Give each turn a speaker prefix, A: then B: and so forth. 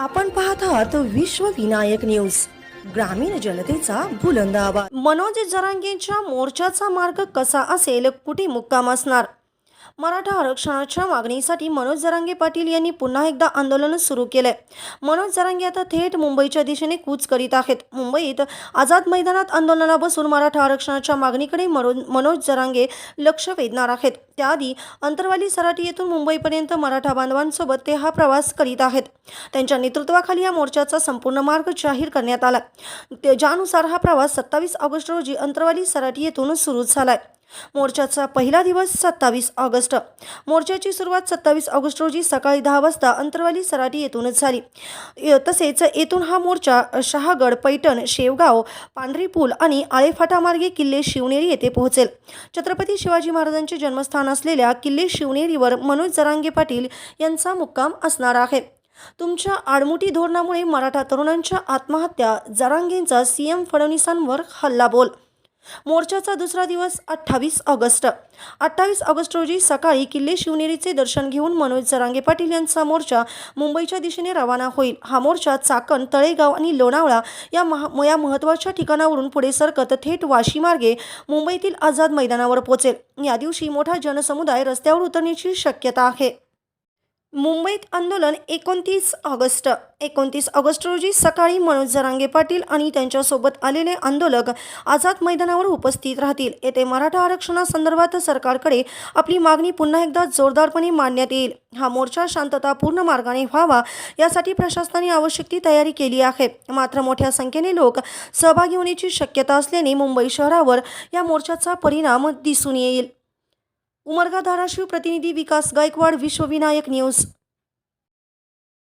A: आपण पाहत आहात विश्व विनायक न्यूज ग्रामीण जनतेचा बुलंद आवाज. मनोज जरांगेंच्या मोर्चाचा मार्ग कसा असेल कुठे मुक्काम असणार? मराठा आरक्षणाच्या मागणीसाठी मनोज जरांगे पाटील यांनी पुन्हा एकदा आंदोलन सुरू केलंय. मनोज जरांगे आता थेट मुंबईच्या दिशेने कूच करीत आहेत. मुंबईत आझाद मैदानात आंदोलना बसून मराठा आरक्षणाच्या मागणीकडे मनो मनोज जरांगे लक्ष वेधणार आहेत. त्याआधी अंतरवाली सराटी येथून मुंबईपर्यंत मराठा बांधवांसोबत ते हा प्रवास करीत आहेत. त्यांच्या नेतृत्वाखाली या मोर्चाचा संपूर्ण मार्ग जाहीर करण्यात आला ज्यानुसार हा प्रवास सत्तावीस ऑगस्ट रोजी अंतरवाली सराटी येथून सुरू झालाय. मोर्चाचा पहिला दिवस सत्तावीस ऑगस्ट. मोर्चाची सुरुवात सत्तावीस ऑगस्ट रोजी सकाळी दहा वाजता अंतरवाली सराटी येथूनच झाली. य- तसेच येथून हा मोर्चा शहागड पैठण शेवगाव पांढरी पूल आणि आळेफाटामार्गे किल्ले शिवनेरी येथे पोहोचेल. छत्रपती शिवाजी महाराजांचे जन्मस्थान असलेल्या किल्ले शिवनेरीवर मनोज जरांगे पाटील यांचा मुक्काम असणार आहे. तुमच्या आडमुठी धोरणामुळे मराठा तरुणांच्या आत्महत्या जरांगेंचा सीएम फडणवीसांवर हल्लाबोल मोर्चाचा दुसरा दिवस अठ्ठावीस ऑगस्ट. अठ्ठावीस ऑगस्ट रोजी सकाळी किल्ले शिवनेरीचे दर्शन घेऊन मनोज जरांगे पाटील यांचा मोर्चा मुंबईच्या दिशेने रवाना होईल. हा मोर्चा चाकण तळेगाव आणि लोणावळा या महा या महत्त्वाच्या ठिकाणावरून पुढे सरकत थेट वाशीमार्गे मुंबईतील आझाद मैदानावर पोहोचेल. या दिवशी मोठा जनसमुदाय रस्त्यावर उतरण्याची शक्यता आहे. मुंबईत आंदोलन एकोणतीस ऑगस्ट. एकोणतीस ऑगस्ट रोजी सकाळी मनोज जरांगे पाटील आणि त्यांच्यासोबत आलेले आंदोलक आझाद मैदानावर उपस्थित राहतील. येथे मराठा आरक्षणासंदर्भात सरकारकडे आपली मागणी पुन्हा एकदा जोरदारपणे मांडण्यात येईल. हा मोर्चा शांततापूर्ण मार्गाने व्हावा यासाठी प्रशासनाने आवश्यक ती तयारी केली आहे. मात्र मोठ्या संख्येने लोक सहभागी होण्याची शक्यता असल्याने मुंबई शहरावर या मोर्चाचा परिणाम दिसून येईल. ઉમરગા ધારાશિવ પ્રતિનિધિ વિકાસ ગાયકવાડ વિશ્વ વિનાયક ન્યૂઝ.